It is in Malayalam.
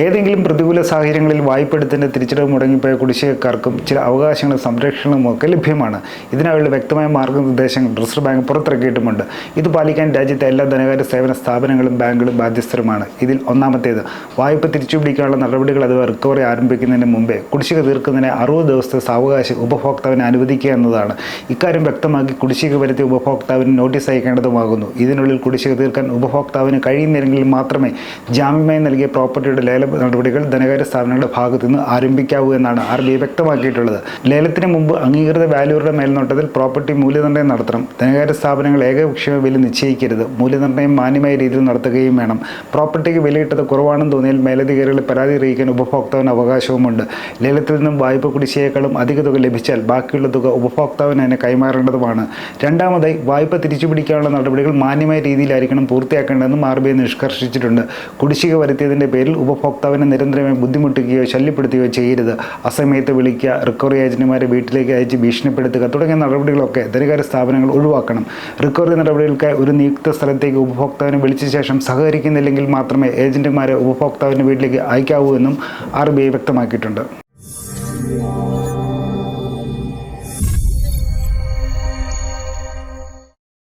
ഏതെങ്കിലും പ്രതികൂല സാഹചര്യങ്ങളിൽ വായ്പ എടുത്തതിന്റെ തിരിച്ചടവ് മുടങ്ങിപ്പോയ കുടിശ്ശികക്കാർക്കും ചില അവകാശങ്ങളും സംരക്ഷണവും ഒക്കെ ലഭ്യമാണ്. ഇതിനായുള്ള വ്യക്തമായ മാർഗനിർദ്ദേശങ്ങൾ റിസർവ് ബാങ്ക് പുറത്തിറക്കിയിട്ടുമുണ്ട്. ഇത് പാലിക്കാൻ രാജ്യത്തെ എല്ലാ ധനകാര്യ സേവന സ്ഥാപനങ്ങളും ബാങ്കുകളും ബാധ്യസ്ഥരുമാണ്. ഇതിൽ ഒന്നാമത്തേത് വായ്പ തിരിച്ചുപിടിക്കാനുള്ള നടപടികൾ അഥവാ റിക്കവറി ആരംഭിക്കുന്നതിന് മുമ്പേ കുടിശ്ശിക തീർക്കുന്നതിന് അറുപത് ദിവസത്തെ സാവകാശം ഉപഭോക്താവിനെ അനുവദിക്കുക എന്നതാണ്. ഇക്കാര്യം വ്യക്തമാക്കി കുടിശ്ശിക വരുത്തിയ ഉപഭോക്താവിന് നോട്ടീസ് അയക്കേണ്ടതുമാകുന്നു. ഇതിനുള്ളിൽ കുടിശ്ശിക തീർക്കാൻ ഉപഭോക്താവിന് കഴിയുന്നില്ലെങ്കിൽ മാത്രമേ ജാമ്യമായി നൽകിയ പ്രോപ്പർട്ടിയുടെ ലേല നടപടികൾ ധനകാര്യ സ്ഥാപനങ്ങളുടെ ഭാഗത്തു നിന്ന് ആരംഭിക്കാവൂ എന്നാണ് ആർ ബി ഐ വ്യക്തമാക്കിയിട്ടുള്ളത്. ലേലത്തിന് മുമ്പ് അംഗീകൃത വാല്യൂറുടെ മേൽനോട്ടത്തിൽ പ്രോപ്പർട്ടി മൂല്യനിർണയം നടത്തണം. ധനകാര്യ സ്ഥാപനങ്ങൾ ഏകപക്ഷീയ വില നിശ്ചയിക്കരുത്. മൂല്യനിർണയം മാന്യമായ രീതിയിൽ നടത്തുകയും വേണം. പ്രോപ്പർട്ടിക്ക് വിലയിട്ടത് കുറവാണെന്ന് തോന്നിയാൽ മേലധികാരികളെ പരാതി അറിയിക്കാൻ ഉപഭോക്താവിന് അവകാശവുമുണ്ട്. ലേലത്തിൽ നിന്നും വായ്പ കുടിശ്ശിയേക്കാളും അധിക തുക ലഭിച്ചാൽ ബാക്കിയുള്ള തുക ഉപഭോക്താവിന് തന്നെ കൈമാറേണ്ടതുമാണ്. രണ്ടാമതായി വായ്പ തിരിച്ചുപിടിക്കാനുള്ള നടപടികൾ മാന്യമായ രീതിയിലായിരിക്കണം പൂർത്തിയാക്കേണ്ടതെന്നും ആർ ബി ഐ നിഷ്കർഷിച്ചിട്ടുണ്ട്. കുടിശ്ശിക വരുത്തിയതിന്റെ പേരിൽ ഉപഭോക്താവിനെ നിരന്തരമായി ബുദ്ധിമുട്ടിക്കുകയോ ശല്യപ്പെടുത്തുകയോ ചെയ്യരുത്. അസമയത്ത് വിളിക്കുക റിക്കവറി ഏജന്റുമാരെ വീട്ടിലേക്ക് അയച്ച് ഭീഷണിപ്പെടുത്തുക തുടങ്ങിയ നടപടികളൊക്കെ ധനകാര്യ സ്ഥാപനങ്ങൾ ഒഴിവാക്കണം. റിക്കവറി നടപടികൾക്കായി ഒരു നിയുക്ത സ്ഥലത്തേക്ക് ഉപഭോക്താവിനെ വിളിച്ച ശേഷം സഹകരിക്കുന്നില്ലെങ്കിൽ മാത്രമേ ഏജന്റുമാരെ ഉപഭോക്താവിന്റെ വീട്ടിലേക്ക് അയക്കാവൂ എന്നും ആർ ബി ഐ വ്യക്തമാക്കിയിട്ടുണ്ട്.